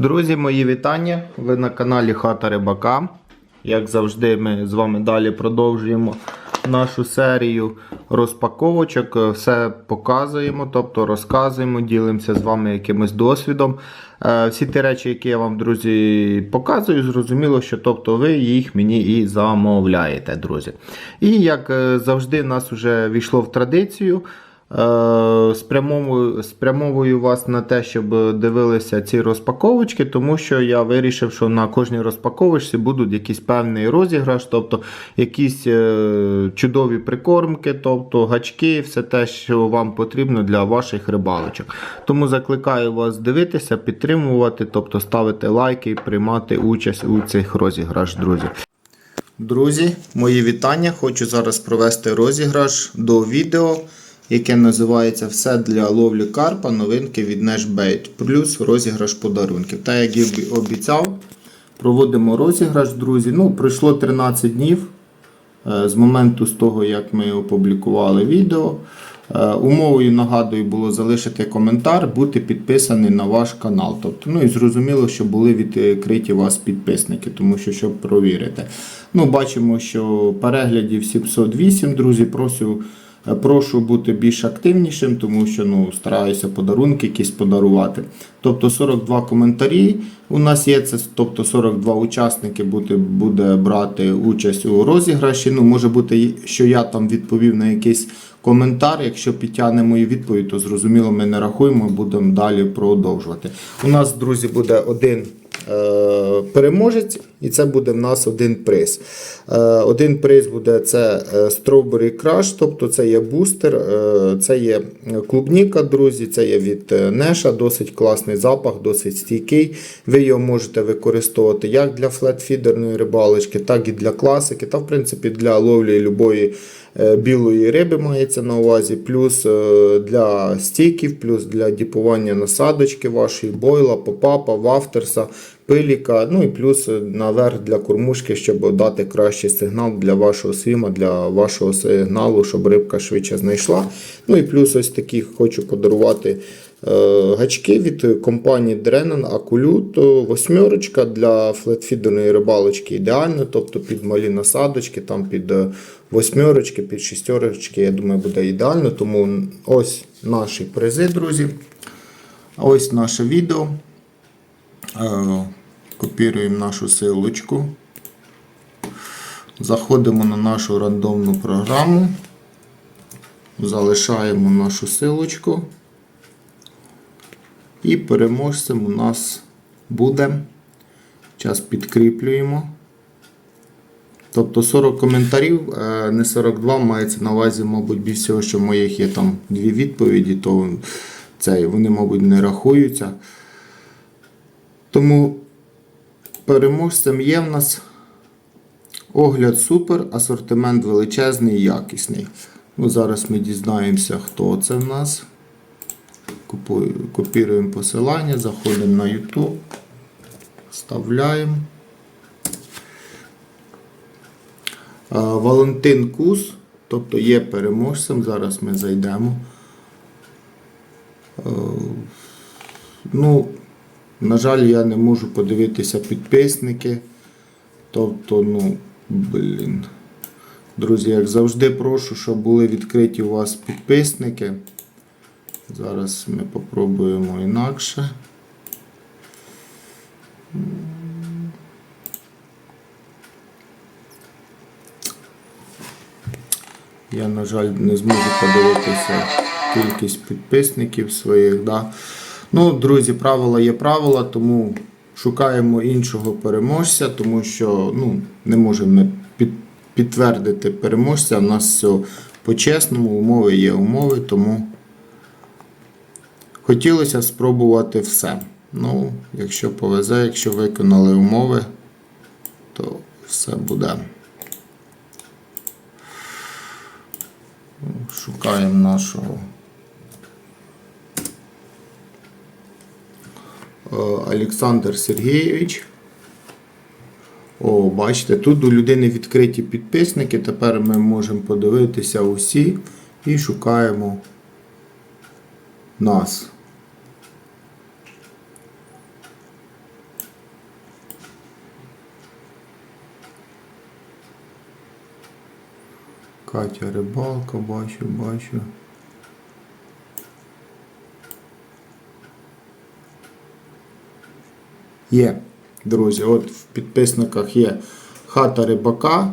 Друзі, мої вітання. Ви на каналі Хата Рибака. Як завжди, ми з вами далі продовжуємо нашу серію розпаковочок. Все показуємо, тобто розказуємо, ділимося з вами якимось досвідом. Е, Всі ті речі, які я вам, друзі, показую, зрозуміло, що тобто, ви їх мені і замовляєте, друзі. І як е, завжди, нас вже війшло в традицію. Е, Спрямовую, спрямовую вас на те, щоб дивилися ці розпаковочки, тому що я вирішив, що на кожній розпаковочці будуть якийсь певний розіграш, тобто якісь е, чудові прикормки, тобто гачки, все те, що вам потрібно для ваших рибалочок. Тому закликаю вас дивитися, підтримувати, тобто ставити лайки і приймати участь у цих розіграш, друзі. Друзі, мої вітання. Хочу зараз провести розіграш до відео, яке називається Все для ловлі карпа. Новинки від Nashbait. Плюс розіграш подарунків. Та як і обіцяв, проводимо розіграш, друзі. Ну, пройшло 13 днів е, з моменту з того, як ми опублікували відео. Е, Умовою нагадую було залишити коментар, бути підписаний на ваш канал. Тобто, ну і зрозуміло, що були відкриті вас підписники, тому що щоб провірити. Ну, бачимо, що переглядів 708, друзі, прошу, е, прошу бути більш активнішим, тому що ну, стараюся подарунки якісь подарувати. Тобто 42 коментарі у нас є, це тобто 42 учасники буде, буде брати участь у розіграші. Ну, може бути, що я там відповів на якийсь коментар. Якщо підтягне мою відповідь, то зрозуміло, ми не рахуємо, будемо далі продовжувати. У нас, друзі, буде один е, переможець, і це буде в нас один приз. Е, один приз буде це е, Strawberry Crush, тобто це є бустер, е, це є клубніка, друзі, це є від Неша, досить класний запах, досить стійкий. Ви його можете використовувати як для флетфідерної рибалочки, так і для класики, та в принципі для ловлі любої білої риби мається на увазі, плюс для стійків, плюс для діпування насадочки вашої, бойла, попапа, вафтерса, пиліка, ну і плюс е, наверх для кормушки, щоб дати кращий сигнал для вашого свіма, для вашого сигналу, щоб рибка швидше знайшла. Ну і плюс ось такі хочу подарувати е, гачки від компанії Drennan Акулют. Восьмерочка для флетфідерної рибалочки ідеально, тобто під малі насадочки, там під е, восьмерочки, під шістерочки, я думаю, буде ідеально. Тому ось наші призи, друзі. Ось наше відео. Копіруємо нашу силочку. Заходимо на нашу рандомну програму. Залишаємо нашу силочку. І переможцем у нас буде. Зараз підкріплюємо. Тобто 40 коментарів, е, не 42, мається на увазі, мабуть, більш всього, що в моїх є там дві відповіді, то це, вони, мабуть, не рахуються. Тому переможцем є в нас огляд супер, асортимент величезний і якісний. Ну, Зараз ми дізнаємося, хто це в нас. Копіруємо посилання, заходимо на YouTube, вставляємо. Валентин Кус, тобто є переможцем. Зараз ми зайдемо. Е, Ну, на жаль, я не можу подивитися підписники. Тобто, ну, блін. Друзі, як завжди, прошу, щоб були відкриті у вас підписники. Зараз ми попробуємо інакше. Я, на жаль, не зможу подивитися кількість підписників своїх. Да? Ну, друзі, правила є правила, тому шукаємо іншого переможця, тому що ну, не можемо під, підтвердити переможця. У нас все по-чесному, умови є умови, тому хотілося спробувати все. Ну, якщо повезе, якщо виконали умови, то все буде. Шукаємо нашого. Е, Олександр Сергійович. О, бачите, тут у людини відкриті підписники. Тепер ми можемо подивитися усі і шукаємо нас. Катя рибалка, бачу, бачу. Є, друзі, от в підписниках є хата рибака.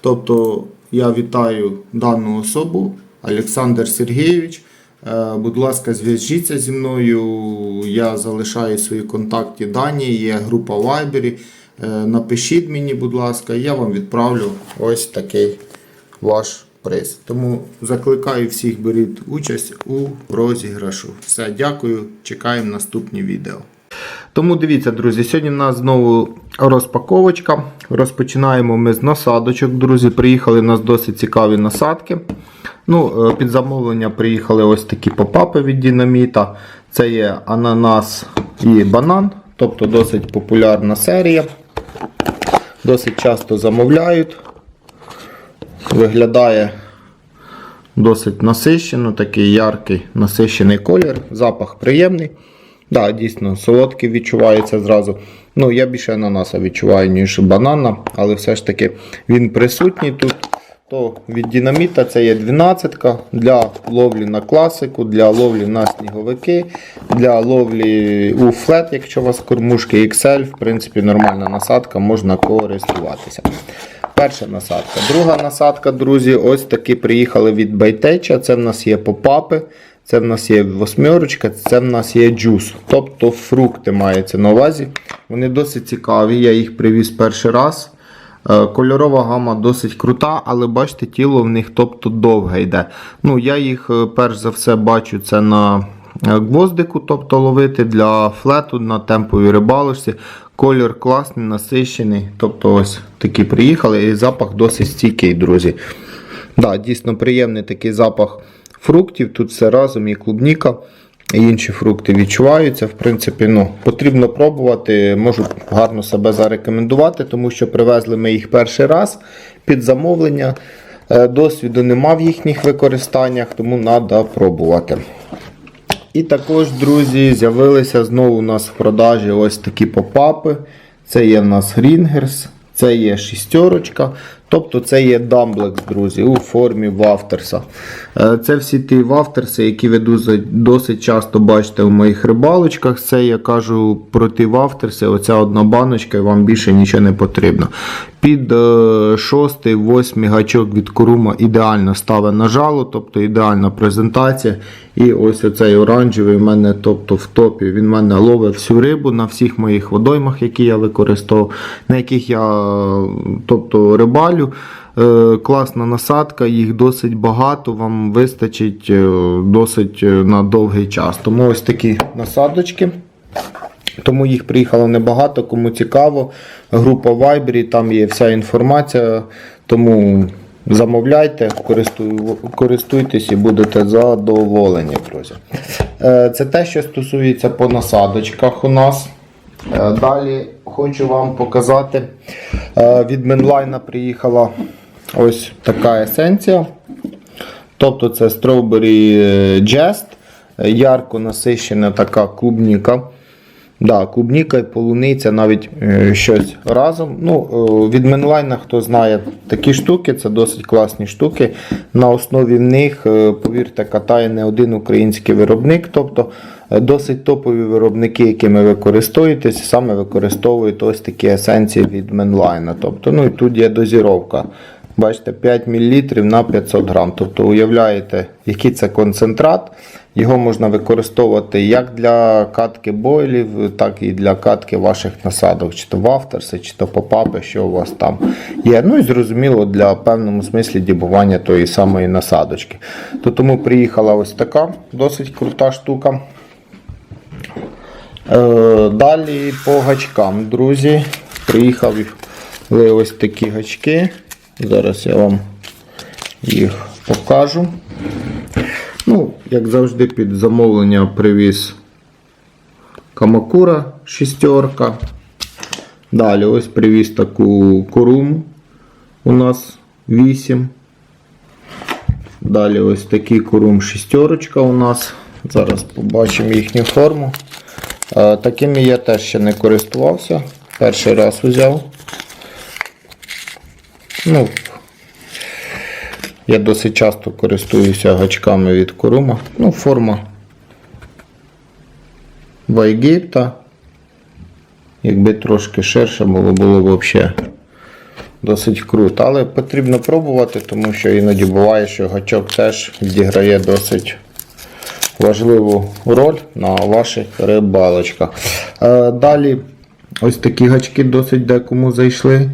Тобто я вітаю дану особу, Олександр Сергійович. Е, Будь ласка, зв'яжіться зі мною. Я залишаю свої контакти дані, є група Viber. Е, Напишіть мені, будь ласка, я вам відправлю ось такий ваш приз. Тому закликаю всіх беріть участь у розіграшу. Все, дякую, чекаємо наступні відео. Тому дивіться, друзі, сьогодні в нас знову розпаковочка. Розпочинаємо ми з насадочок. Друзі, приїхали у нас досить цікаві насадки. Ну, е, Під замовлення приїхали ось такі попапи від динаміта. Це є ананас і банан, тобто досить популярна серія. Досить часто замовляють. Виглядає досить насищено, такий яркий насищений колір, запах приємний. Да, дійсно, солодкий відчувається зразу. Ну, я більше ананаса відчуваю, ніж банана, але все ж таки він присутній тут. То від динаміта це є 12 для ловлі на класику, для ловлі на сніговики, для ловлі у флет, якщо у вас кормушки XL, в принципі, нормальна насадка, можна користуватися. Перша насадка. Друга насадка, друзі, ось таки приїхали від Байтеча. Це в нас є попапи, це в нас є восьмерочка, це в нас є джус. Тобто фрукти мається на увазі. Вони досить цікаві, я їх привіз перший раз. Е, Кольорова гама досить крута, але бачите, тіло в них тобто довге йде. Ну, Я їх е, перш за все бачу це на е, гвоздику, тобто ловити для флету на темповій рибалочці. Колір класний, насищений. Тобто ось такі приїхали і запах досить стійкий, друзі. Да, Дійсно приємний такий запах фруктів. Тут все разом і клубніка. І інші фрукти відчуваються. В принципі, ну, потрібно пробувати, можу гарно себе зарекомендувати, тому що привезли ми їх перший раз під замовлення. Е, Досвіду нема в їхніх використаннях, тому треба пробувати. І також, друзі, з'явилися знову у нас в продажі ось такі попапи. Це є в нас Грінгерс, це є шістерочка. Тобто це є дамблекс, друзі, у формі вафтерса. Е, Це всі ті вафтерси, які ви досить часто бачите в моїх рибалочках. Це я кажу про ті вафтерси, оця одна баночка, і вам більше нічого не потрібно. Під е, шостий, восьмий гачок від корума ідеально ставить на жало, тобто ідеальна презентація. І ось оцей оранжевий в мене тобто, в топі. Він в мене ловить всю рибу на всіх моїх водоймах, які я використовував, на яких я тобто, рибалю. Е, Класна насадка, їх досить багато, вам вистачить е, досить е, на довгий час. Тому ось такі насадочки. Тому їх приїхало небагато, кому цікаво. Група Viber, там є вся інформація. Тому замовляйте, користуйтесь і будете задоволені, друзі. Це те, що стосується по насадочках у нас. Е, Далі хочу вам показати. е, Від Менлайна приїхала ось така есенція. Тобто це Strawberry Jest, е, ярко насищена така клубніка. Да, клубніка і полуниця навіть щось разом. Ну, від Менлайна, хто знає такі штуки, це досить класні штуки. На основі в них, повірте, катає не один український виробник. Тобто досить топові виробники, якими ви користуєтесь, саме використовують ось такі есенції від Менлайна. Тобто, ну і тут є дозіровка. Бачите, 5 мл на 500 грам. Тобто уявляєте, який це концентрат. Його можна використовувати як для катки бойлів, так і для катки ваших насадок, чи то вафтерси, чи то попапи, що у вас там є. Ну і зрозуміло, для певному смислі дібування тої самої насадочки. То тому приїхала ось така досить крута штука. Е, Далі по гачкам, друзі. Приїхали ось такі гачки. Зараз я вам їх покажу. Ну, як завжди, під замовлення привіз Камакура шістерка. Далі ось привіз таку коруму. У нас 8. Далі ось такий корум шістерочка у нас. Зараз побачимо їхню форму. Е, Такими я теж ще не користувався. Перший раз взяв. Ну, Я досить часто користуюся гачками від Курума. Ну, форма Вайгейта. Якби трошки ширше було, було б взагалі досить круто. Але потрібно пробувати, тому що іноді буває, що гачок теж відіграє досить важливу роль на ваших рибалочках. Е, Далі ось такі гачки досить декому зайшли.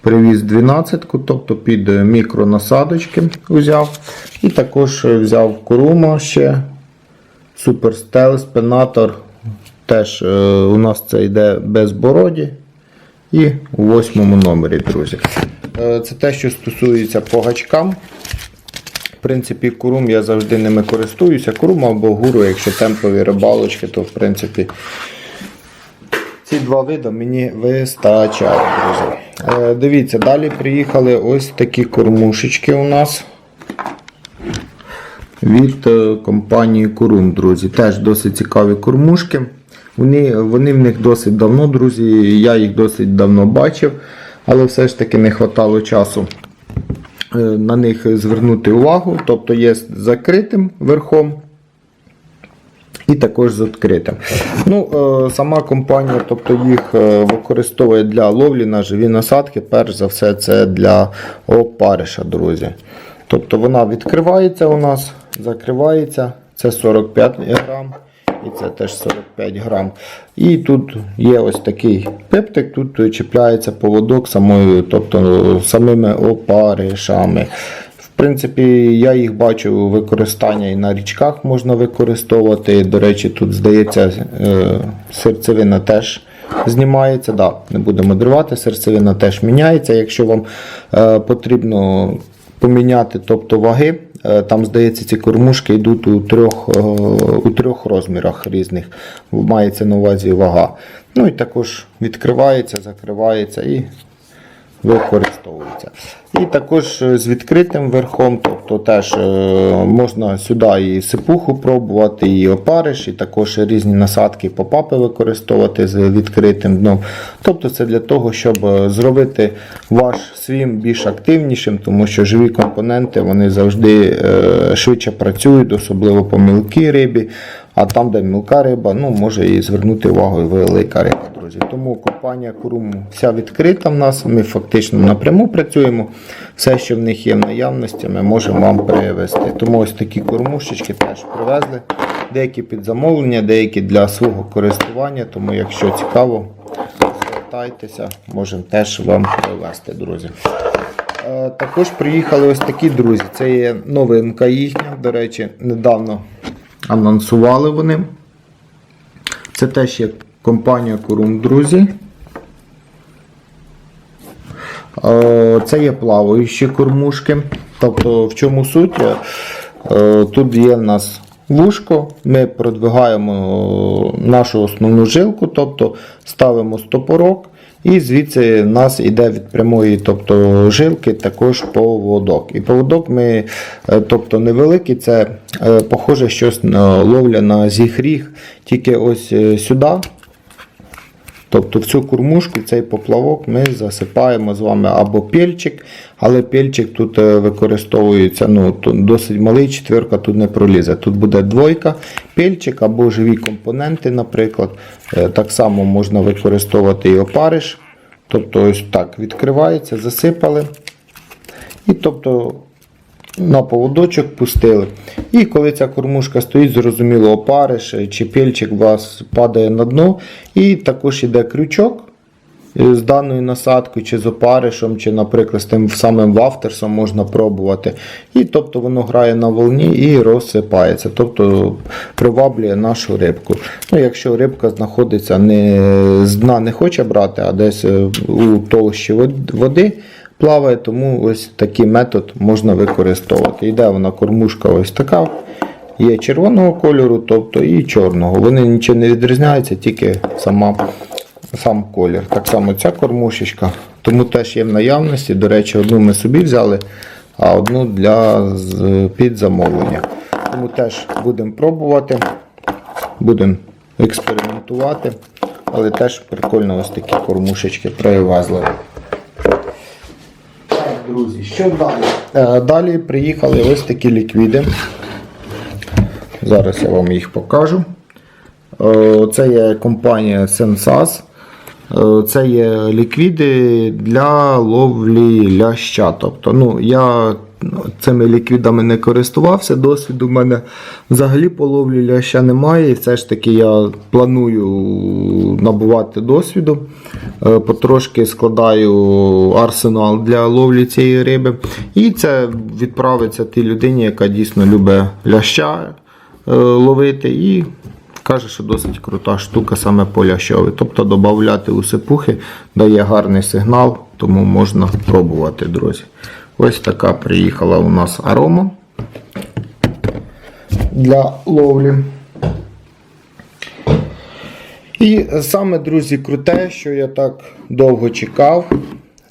Привіз 12, тобто під мікронасадочки взяв. І також взяв Курума ще. Суперстел, спинатор. Теж е, у нас це йде без бороді. І у восьмому номері, друзі. Е, це те, що стосується по гачкам. В принципі, курум я завжди ними користуюся. Курум або гуру, якщо темпові рибалочки, то в принципі ці два види мені вистачає, друзі. Е, дивіться, далі приїхали ось такі кормушечки у нас від е, компанії Курум, друзі. Теж досить цікаві кормушки. Вони, вони в них досить давно, друзі. Я їх досить давно бачив, але все ж таки не вистачало часу на них звернути увагу. Тобто є з закритим верхом. І також з відкритим. Ну, е, Сама компанія тобто їх е, використовує для ловлі на живі насадки. Перш за все, це для опариша, друзі. Тобто вона відкривається у нас, закривається. Це 45 грам. І це теж 45 грам. І тут є ось такий пептик, тут чіпляється поводок самою, тобто самими опаришами. В принципі, я їх бачу використання і на річках можна використовувати. До речі, тут здається е, серцевина теж знімається. Да, не будемо дривати, серцевина теж міняється. Якщо вам е, потрібно поміняти тобто ваги, е, там здається ці кормушки йдуть у трьох, е, у трьох розмірах різних. Мається на увазі вага. Ну і також відкривається, закривається і використовується. І також е, з відкритим верхом, тобто теж е, можна сюди і сипуху пробувати, і опариш, і також різні насадки попапи використовувати з відкритим дном. Тобто це для того, щоб е, зробити ваш свім більш активнішим, тому що живі компоненти вони завжди швидше працюють, особливо по мілкій рибі. А там, де мілка риба, ну може і звернути увагу велика риба, друзі. Тому компанія Курум вся відкрита в нас. Ми фактично напряму працюємо. Все, що в них є в наявності, ми можемо вам привезти. Тому ось такі кормушечки теж привезли. Деякі під замовлення, деякі для свого користування. Тому, якщо цікаво, звертайтеся, можемо теж вам привезти, друзі. Е, Також приїхали ось такі друзі. Це є новинка їхня. До речі, недавно анонсували вони. Це теж є компанія Курум, друзі. Е, Це є плаваючі кормушки. Тобто, в чому суть? Е, Тут є в нас вушко, ми продвигаємо нашу основну жилку, тобто ставимо стопорок. І звідси в нас йде від прямої тобто, жилки також поводок. І поводок ми, е, тобто невеликий, це е, похоже щось на ловля на зігріг, тільки ось е, сюди. Тобто в цю кормушку, цей поплавок ми засипаємо з вами або пельчик, але пельчик тут е, використовується ну, досить малий, четверка тут не пролізе. Тут буде двойка, пельчик або живі компоненти, наприклад. Е, Так само можна використовувати і опариш. Тобто ось так відкривається, засипали. І тобто на поводочок пустили. І коли ця кормушка стоїть, зрозуміло, опариш чи пельчик у вас падає на дно. І також йде крючок е, з даною насадкою, чи з опаришем, чи, наприклад, з тим самим вафтерсом можна пробувати. І тобто воно грає на волні і розсипається. Тобто приваблює нашу рибку. Ну, Якщо рибка знаходиться не з дна не хоче брати, а десь е, у толщі води плаває, тому ось такий метод можна використовувати. Йде вона кормушка ось така. Є червоного кольору, тобто і чорного. Вони нічим не відрізняються, тільки сама, сам колір. Так само ця кормушечка, тому теж є в наявності. До речі, одну ми собі взяли, а одну для з- під замовлення. Тому теж будемо пробувати, будемо експериментувати, але теж прикольно ось такі кормушечки привезли. друзі, що далі? Е, Далі приїхали ось такі ліквіди. Зараз я вам їх покажу. Е, Це є компанія Sensas. Е, Це є ліквіди для ловлі ляща. Тобто, ну, я цими ліквідами не користувався, досвіду в мене взагалі по ловлі ляща немає. І все ж таки я планую набувати досвіду. Е, Потрошки складаю арсенал для ловлі цієї риби. І це відправиться тій людині, яка дійсно любить ляща е, ловити. І Каже, що досить крута штука саме по лящові. Тобто додати у сипухи дає гарний сигнал, тому можна пробувати, друзі. Ось така приїхала у нас арома для ловлі. І саме, друзі, круте, що я так довго чекав,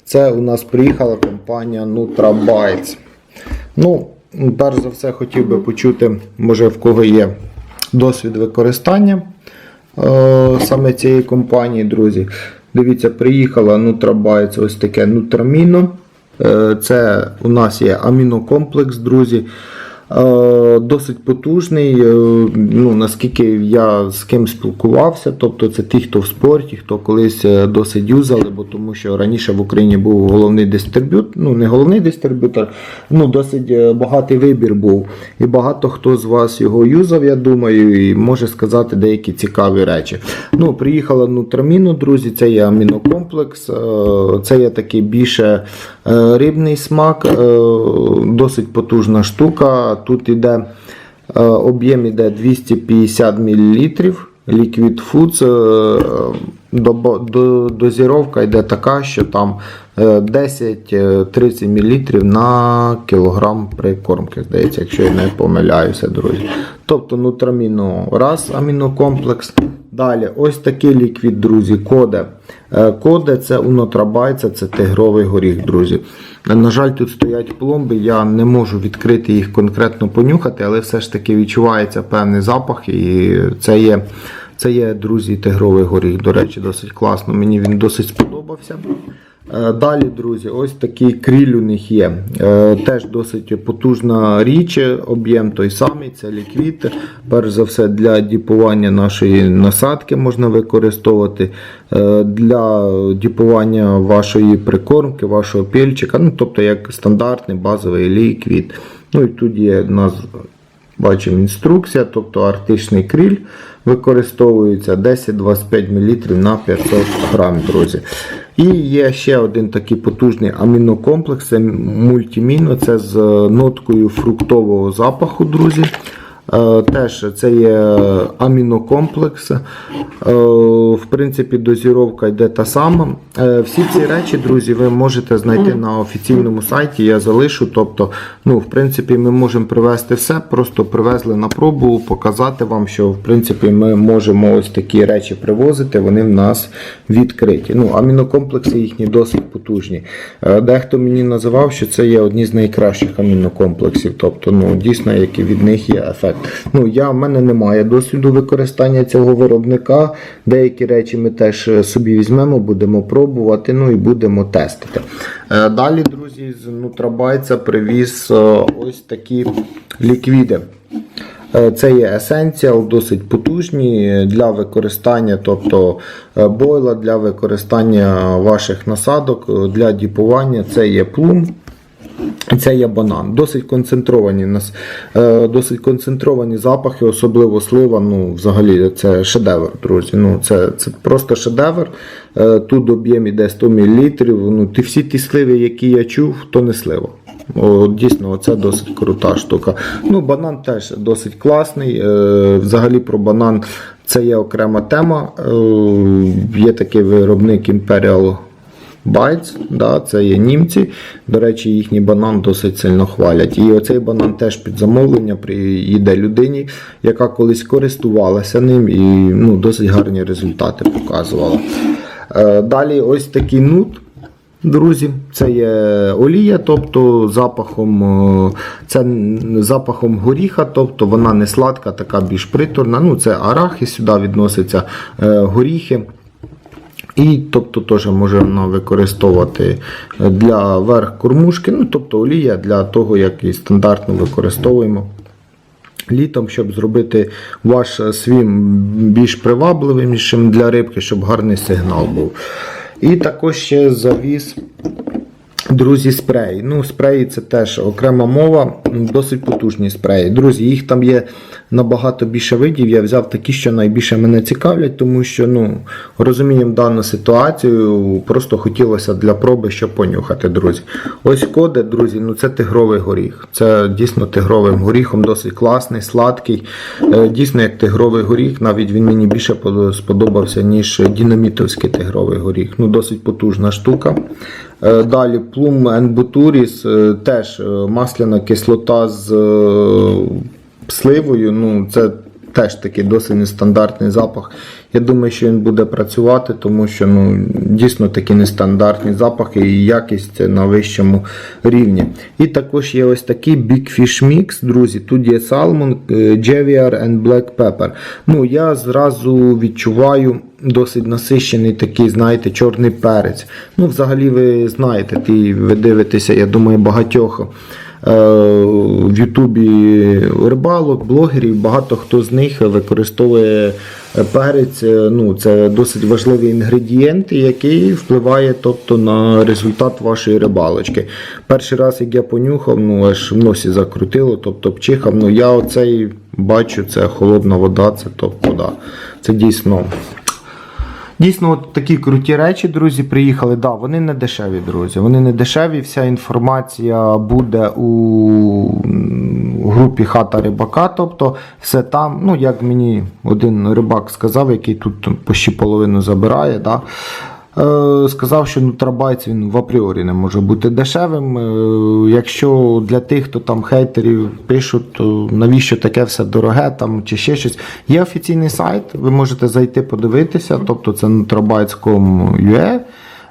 це у нас приїхала компанія NutraBytes. Ну, перш за все, хотів би почути, може, в кого є досвід використання е, саме цієї компанії, друзі. Дивіться, приїхала NutraBytes, ось таке Nutramino. Е, Це у нас є амінокомплекс, друзі. Е, Досить потужний. е, Ну, наскільки я з ким спілкувався, тобто це ті, хто в спорті, хто колись е, досить юзали, бо тому що раніше в Україні був головний дистриб'ютор, ну не головний дистриб'ютор, ну досить багатий вибір був. І багато хто з вас його юзав, я думаю, і може сказати деякі цікаві речі. Ну, Приїхала Нутраміно, друзі, це є амінокомплекс, це є такий більше рибний смак, досить потужна штука. Тут іде е, об'єм іде 250 мл. Liquid Foods, е, до- дозіровка йде така, що там е, 10-30 мл на кілограм прикормки, здається, якщо я не помиляюся, друзі. Тобто нутраміно раз амінокомплекс. Далі, ось такий ліквід, друзі, коде. Е, Коде це у Нотрабайця, це тигровий горіх, друзі. Е, На жаль, тут стоять пломби, я не можу відкрити їх конкретно понюхати, але все ж таки відчувається певний запах, і це є, це є, друзі, тигровий горіх. До речі, досить класно. Мені він досить сподобався. Е, Далі, друзі, ось такий кріль у них є. Е, Теж досить потужна річ, об'єм той самий, це ліквід. Перш за все, для діпування нашої насадки можна використовувати, е, для діпування вашої прикормки, вашого пільчика, ну, тобто як стандартний базовий ліквід. Ну і тут є у нас Бачимо інструкція, тобто арктичний кріль використовується 10-25 мл на 500 грам, друзі. І є ще один такий потужний амінокомплекс, це мультиміно, це з ноткою фруктового запаху, друзі. Е, Теж це є амінокомплекс. Е, В принципі, дозіровка йде та сама. Е, Всі ці речі, друзі, ви можете знайти на офіційному сайті. Я залишу. Тобто, ну, в принципі, ми можемо привезти все, просто привезли на пробу, показати вам, що в принципі ми можемо ось такі речі привозити. Вони в нас відкриті. Ну, амінокомплекси їхні досить потужні. Дехто мені називав, що це є одні з найкращих амінокомплексів. Тобто, ну, дійсно, який від них є ефект. Ну, я, в мене немає досвіду використання цього виробника. Деякі речі ми теж е, собі візьмемо, будемо пробувати, ну і будемо тестити. Е, Далі, друзі, з Нутрабайця привіз е, ось такі ліквіди. Це є Essential, досить потужні для використання, тобто бойла для використання ваших насадок для діпування. Це є плум. Це є банан. Досить концентровані нас, е, досить концентровані запахи, особливо слива. Ну, взагалі, це шедевр, друзі. Ну, це, це просто шедевр. Е, тут об'єм іде 100 мл. Ну, ті, всі ті сливи, які я чув, то не слива. О, дійсно, це досить крута штука. Ну, банан теж досить класний. Е, взагалі про банан це є окрема тема. Є такий виробник Imperial Bites, да, це є німці. До речі, їхній банан досить сильно хвалять. І оцей банан теж під замовлення приїде людині, яка колись користувалася ним і ну, досить гарні результати показувала. Е, Далі ось такий нут. Друзі, це є олія, тобто запахом, е, це запахом горіха, тобто вона не сладка, така більш приторна. Ну, це арахи, сюди відносяться е, горіхи. І тобто теж можна використовувати для верх кормушки, ну тобто олія для того, як і стандартно використовуємо літом, щоб зробити ваш свім більш привабливішим для рибки, щоб гарний сигнал був. І також ще завіз. Друзі, спреї. Ну, спреї це теж окрема мова, досить потужні спреї. Друзі, їх там є набагато більше видів. Я взяв такі, що найбільше мене цікавлять, тому що ну, розуміємо дану ситуацію. Просто хотілося для проби що понюхати, друзі. Ось коди, друзі, ну це тигровий горіх. Це дійсно тигровим горіхом, досить класний, сладкий. Е, Дійсно, як тигровий горіх, навіть він мені більше сподобався, ніж дінамітовський тигровий горіх. Ну, досить потужна штука. Е, Далі плум енбутуріс, теж е, масляна кислота з е, сливою. Ну, це теж такий досить нестандартний запах. Я думаю, що він буде працювати, тому що ну, дійсно такі нестандартні запахи і якість на вищому рівні. І також є ось такий Big Fish Mix, друзі. Тут є Salmon, е, Javier and Black Pepper. Ну, я зразу відчуваю досить насищений такий, знаєте, чорний перець. Ну, взагалі, ви знаєте, ти, ви дивитеся, я думаю, багатьох. Е, В Ютубі рибалок, блогерів, багато хто з них використовує перець. е, Ну, це досить важливий інгредієнт, який впливає тобто, на результат вашої рибалочки. Перший раз, як я понюхав, ну аж в носі закрутило, тобто пчихав. Ну, я оцей бачу, це холодна вода, це тобто, да, це дійсно. Дійсно, от такі круті речі, друзі, приїхали. Да, вони не дешеві, друзі. Вони не дешеві. Вся інформація буде у групі хата рибака. Тобто, все там, ну як мені один рибак сказав, який тут почти половину забирає. Да, Сказав, що нутрабайц він в апріорі не може бути дешевим. Е, Якщо для тих, хто там хейтерів пишуть, то навіщо таке все дороге там чи ще щось. Є офіційний сайт, ви можете зайти подивитися, тобто це nutrabytes.com.ua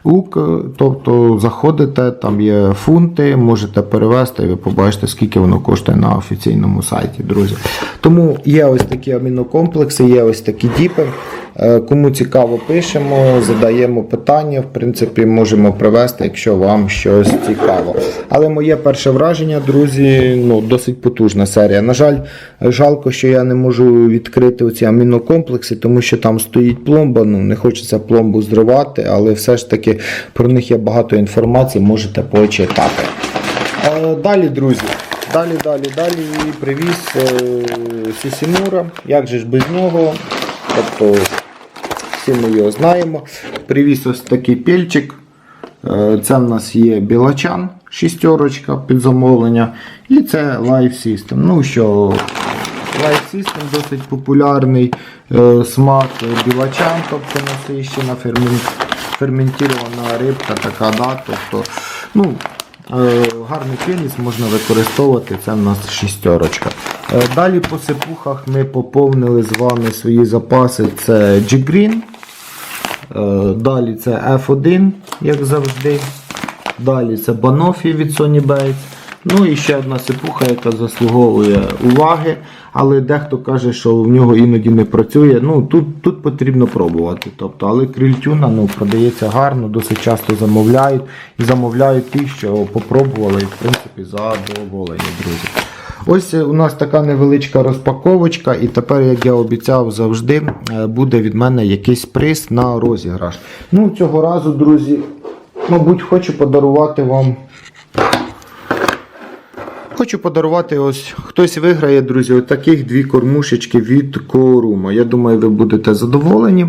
УК, тобто заходите, там є фунти, можете перевести, і ви побачите, скільки воно коштує на офіційному сайті, друзі. Тому є ось такі амінокомплекси, є ось такі діпи. Е, Кому цікаво, пишемо, задаємо питання. В принципі, можемо привести, якщо вам щось цікаво. Але моє перше враження, друзі, ну досить потужна серія. На жаль, жалко, що я не можу відкрити оці амінокомплекси, тому що там стоїть пломба. Ну не хочеться пломбу зривати, але все ж таки про них є багато інформації, можете почитати. Е, Далі, друзі. Далі, далі, далі привіз е, Сісімура. Як же ж без нього? Тобто всі ми його знаємо. Привіз ось такий пільчик. Е, Це в нас є білачан, шістерочка під замовлення. І це Life System. Ну що, Life System досить популярний е, смак білачан, тобто насищена фермен... ферментована рибка, така, да, тобто, ну, е, гарний фініс можна використовувати, це в нас шістерочка. Далі по сипухах ми поповнили з вами свої запаси. Це G-Green. Е, Далі це F1, як завжди. Далі це Банофі від Sony Bates. Ну і ще одна сипуха, яка заслуговує уваги, але дехто каже, що в нього іноді не працює. Ну Тут тут потрібно пробувати. Тобто, Але крильтюна ну, продається гарно, досить часто замовляють. І замовляють ті, що попробували і в принципі задоволені, друзі. Ось у нас така невеличка розпаковочка, і тепер, як я обіцяв завжди, е, буде від мене якийсь приз на розіграш. Ну, цього разу, друзі, мабуть, хочу подарувати вам. Хочу подарувати ось хтось виграє, друзі, отаких дві кормушечки від Корума. Я думаю, ви будете задоволені.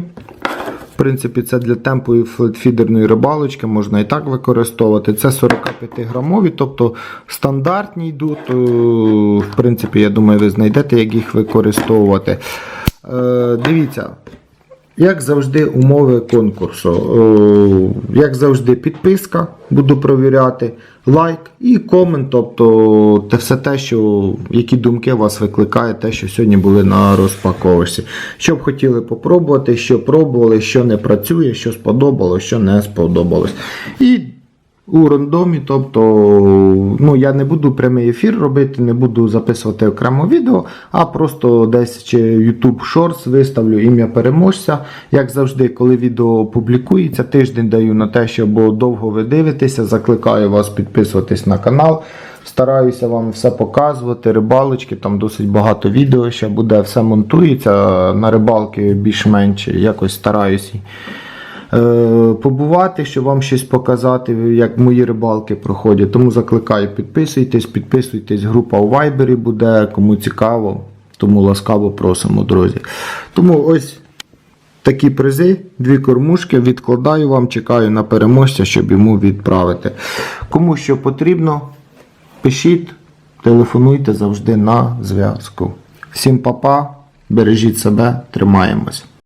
Принципі, це для темпової флетфідерної рибалочки можна і так використовувати. Це 45 грамові, тобто стандартні йдуть. Е, В принципі, я думаю, ви знайдете, як їх використовувати. Е, Дивіться. Як завжди, умови конкурсу. Е, Як завжди, підписка, буду провіряти, лайк і комент, тобто те все те, що, які думки вас викликає, те, що сьогодні були на розпаковочці. Що б хотіли попробувати, що пробували, що не працює, що сподобалось, що не сподобалось. І у рандомі. Тобто, ну, я не буду прямий ефір робити, не буду записувати окремо відео, а просто десь чи YouTube Shorts виставлю ім'я переможця. Як завжди, коли відео публікується, тиждень даю на те, щоб довго ви дивитеся. Закликаю вас підписуватись на канал. Стараюся вам все показувати, рибалочки, там досить багато відео ще буде, все монтується. На рибалки більш-менш якось стараюся побувати, щоб вам щось показати, як мої рибалки проходять. Тому закликаю, підписуйтесь, підписуйтесь, група у Вайбері буде, кому цікаво. Тому ласкаво просимо, друзі. Тому ось такі призи, дві кормушки, відкладаю вам, чекаю на переможця, щоб йому відправити. Кому що потрібно, пишіть, телефонуйте завжди на зв'язку. Всім па-па, бережіть себе, тримаємось.